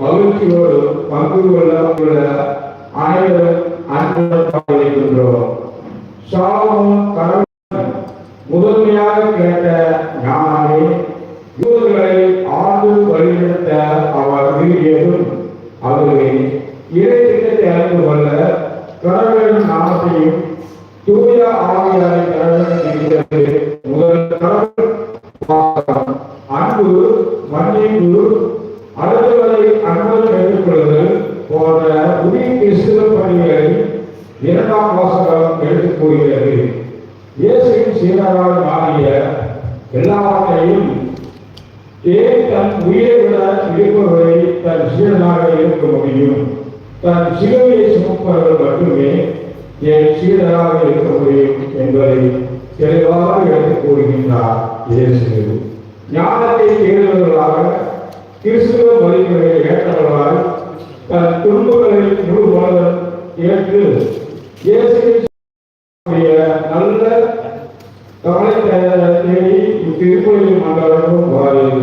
மகிழ்ச்சியோடு பங்கு கொள்ள உள்ள அனைவரும் அன்புடன் வைக்கின்றோம் கடவுள் முதன்மையாக கேட்ட ஞானமே யூதர்களை ஆண்டு வழிநடத்த அவர் விரும்பியதும் அதுவே இறை திட்டத்தை அறிந்து கொள்ள கடவுளின் நாமத்தையும் தூய ஆவியாரை கடவுள் முதல் கடவுள் அன்பு மன்னிப்பு ஆகிய எல்லாவற்றையும் ஏன் தன் உயிரை விட இருப்பவரை தன் சீடனாக இருக்க முடியும். தன் சிலுவையை சுமப்பவர்கள் மட்டுமே என் சீடராக இருக்க முடியும் என்பதை தெளிவாக எடுத்து கூறுகின்றார் இயேசு. ஞானத்தை தேடுவர்களாக கிறிஸ்துவ வழிமுறையை ஏற்றவர்களால் தன் துன்பங்களை முழு மனதுடன் ஏற்று இயேசுவின் நல்ல కాబట్టి తేలి తిరిగిపోయి మాట్లాడడం బాగాలేదు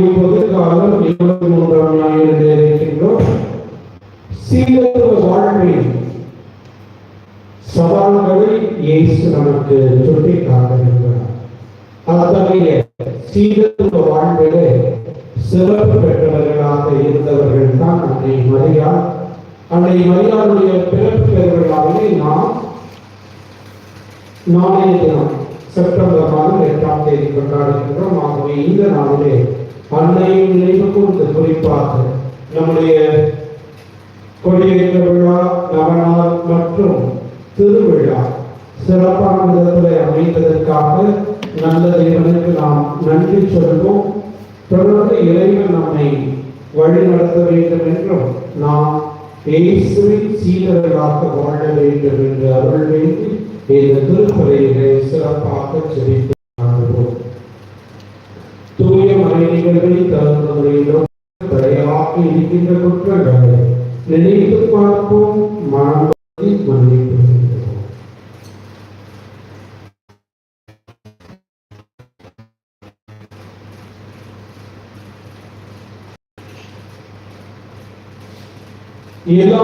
இப்போது காலம் இருபத்தி மூன்றாம் ஞாயிறு இருக்கின்றோம் சீரத்துவ வாழ்வில் சவால்களை இயேசு நமக்கு சுட்டி காட்டுகின்றார் அத்தகைய வாழ்விலே சிறப்பு பெற்றவர்களாக இருந்தவர்கள் தான் அன்னை மரியா அன்னை மரியாளுடைய பிறப்பு பெறுவர்களாகவே நாம் நாளைய தினம் செப்டம்பர் மாதம் எட்டாம் நம்முடைய இந்த நாளிலே அன்னையின் நினைவு கூர்ந்து குறிப்பாக நம்முடைய கொடியேற்ற விழா நவநாள் மற்றும் திருவிழா சிறப்பான விதத்தில் அமைந்ததற்காக நல்ல தேவனுக்கு நாம் நன்றி சொல்வோம். தொடர்ந்து இறைவன் நம்மை வழி நடத்த வேண்டும் என்றும் நாம் இயேசுவின் சீடர்களாக வாழ வேண்டும் என்று அருள் வேண்டி இந்த திருப்பலையிலே சிறப்பாக செபித்து காரியங்களை தவறுகளிலும் தடையாக இருக்கின்ற குற்றங்களை நினைத்து பார்ப்போம் மாணவர்களை மன்னிப்பு எல்லா